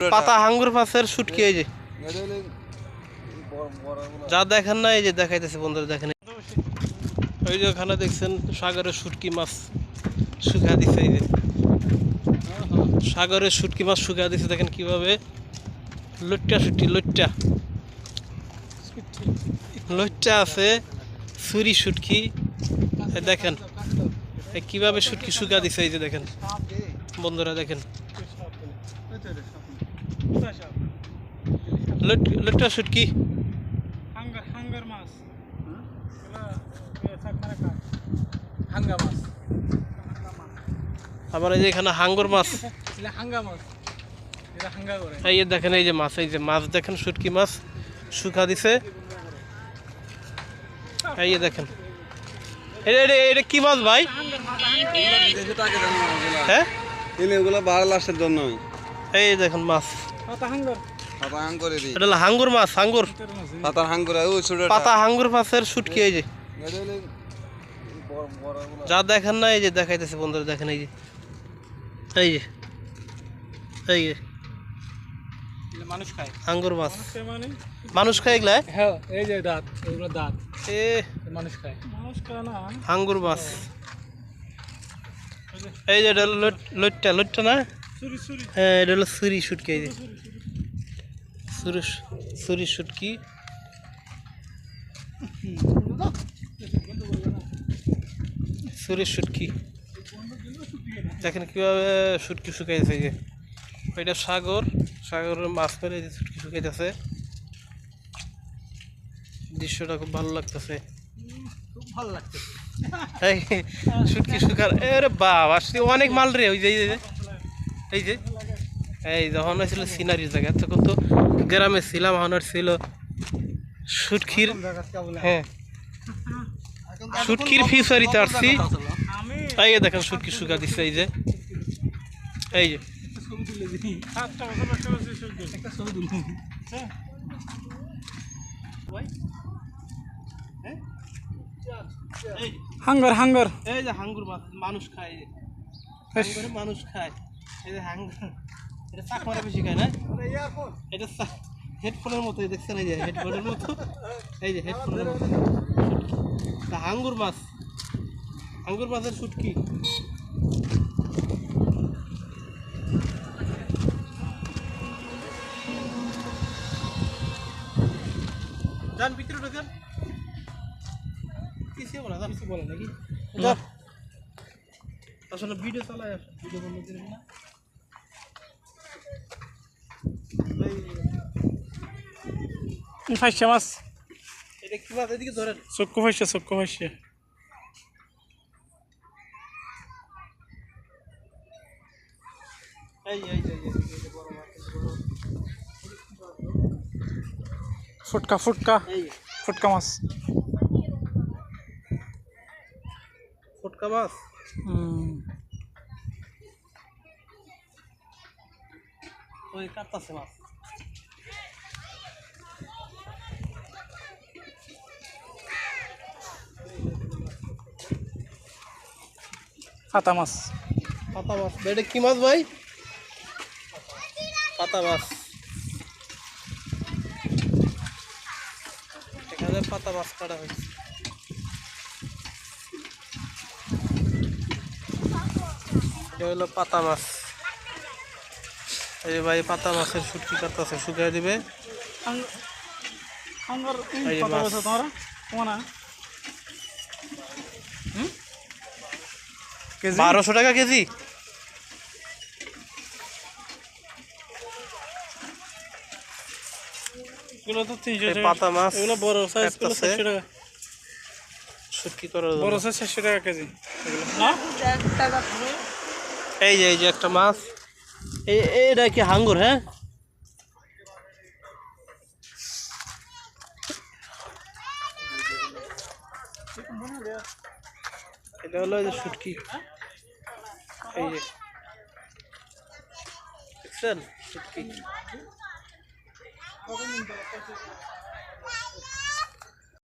পাতা হাঙ্গুর মাছের শুটকি এই যে। যা দেখেন না, এই যে দেখাইতেছে বন্ধুরা, দেখেন। ওই যে ওখানে দেখছেন সাগরের শুটকি মাছ শুকা দিছে, এই যে। সাগরের শুটকি মাছ শুকা দিছে, দেখেন কীভাবে। লুট্টা শুটকি লুট্টা লুট্টা আছে, ছুরি শুটকি। দেখেন কীভাবে শুটকি শুকা দিছে, এই যে দেখেন। বন্ধুরা, দেখেন। লুট- লুট্টা শুটকি হাঙ্গার হাঙ্গার মাছ হাঙ্গা আবার এই যে এখানে হাঙ্গর মাছ হাঙ্গা মাছ এটা হাঙ্গা করে এই যে দেখেন এই যে মাছ এই যে মাছ দেখেন শুটকি মাছ শুকা দিছে এই দেখেন এটা কি মাছ ভাই হ্যাঁ এগুলো বারো লাশের জন্যই এই দেখেন মাছ। পাতা হাঙ্গার। এটা মাছ হাঙ্গুর তোর পাতা হাং করে ওই ছোট পাতা হাঙ্গুর মাছের শুটকি এই যে। যা দেখেন না এই যে দেখাইতেছে বন্ধুরা দেখেন এই যে। এই যে। এই যে। মানুষ খায়। হাঙ্গুর মাছ। মানে? মানুষ খায় এগুলা? হ্যাঁ এই যে দাঁত এগুলো দাঁত। এ। মানুষ খায়। মানুষ খায় না। হাঙ্গুর মাছ। এই যে লট্টা লট্টা না? হ্যাঁ এটা হলো সুরি শুটকি, এই যে। সুরি শুটকি। সুরি শুটকি। দেখেন কীভাবে শুটকি শুকাইছে যে। এটা সাগর, সাগরের মাছ মেরে যে শুটকি শুকাইতেছে। দৃশ্যটা খুব ভালো লাগতেছে। ভালো লাগছে শুটকি শুকার, এরে বাবা অনেক মাল রে, ওই যে। এই যে এই যখন ছিল সিনারির জায়গা। তখন তো গ্রামে ছিলাম আর ছিল শুটকির হ্যাঁ। শুটকির ফিশারিতে আসছি। এই দেখেন শুটকি শুকা দিচ্ছে এই যে। এই যে। হাঙ্গার হাঙ্গার। এই যে হাঙ্গুর মানুষ খায়। মানুষ খায়। এই যে হাঙ্গুর এটা চাকমারা বেশি খায় না? এটা হেডফোনের মতো দেখছেন এই যে হেডফোনের মতো। এই যে হেডফোনের মতো। হাঙ্গুর মাছ। মাছের শুটকি যান ভিতরে ঢোকেন কিছু বলে? না কিছু বলে নাকি? আসলে ভিডিও চালায় ভিডিও বন্ধ করে না। ফাইসা মাছ এটা কি মাছ এদিকে ধরেন চক্কু ফাইসা চক্কু ফাইসা। ফুটকা ফুটকা ফুটকা মাছ ফুটকা মাছ হুম ওই কাটতাছে মাছ। কাতা মাছ। পাতা মাছ। এটা কি মাছ ভাই? পাতা মাছ। এখানে পাতা মাছ কাটা হয়েছে। এটা হলো পাতা মাছ। এই যে ভাই পাতা মাছের শুটকি কাটতেছে শুকিয়ে দিবে। এই মাছ। তোমরা? তোমার কেজি? বারোশো টাকা কেজি। এগুলো তো এই পাতা মাছ এগুলো বড় সাইজগুলো টাকা। শুটকি করার বড় জন্য। সাইজ চারশো টাকা কেজি। এই যে এই যে একটা মাছ। এটা কি হাঙ্গুর হ্যাঁ এটা হলো এই যে শুটকি এই যে দেখছেন শুটকি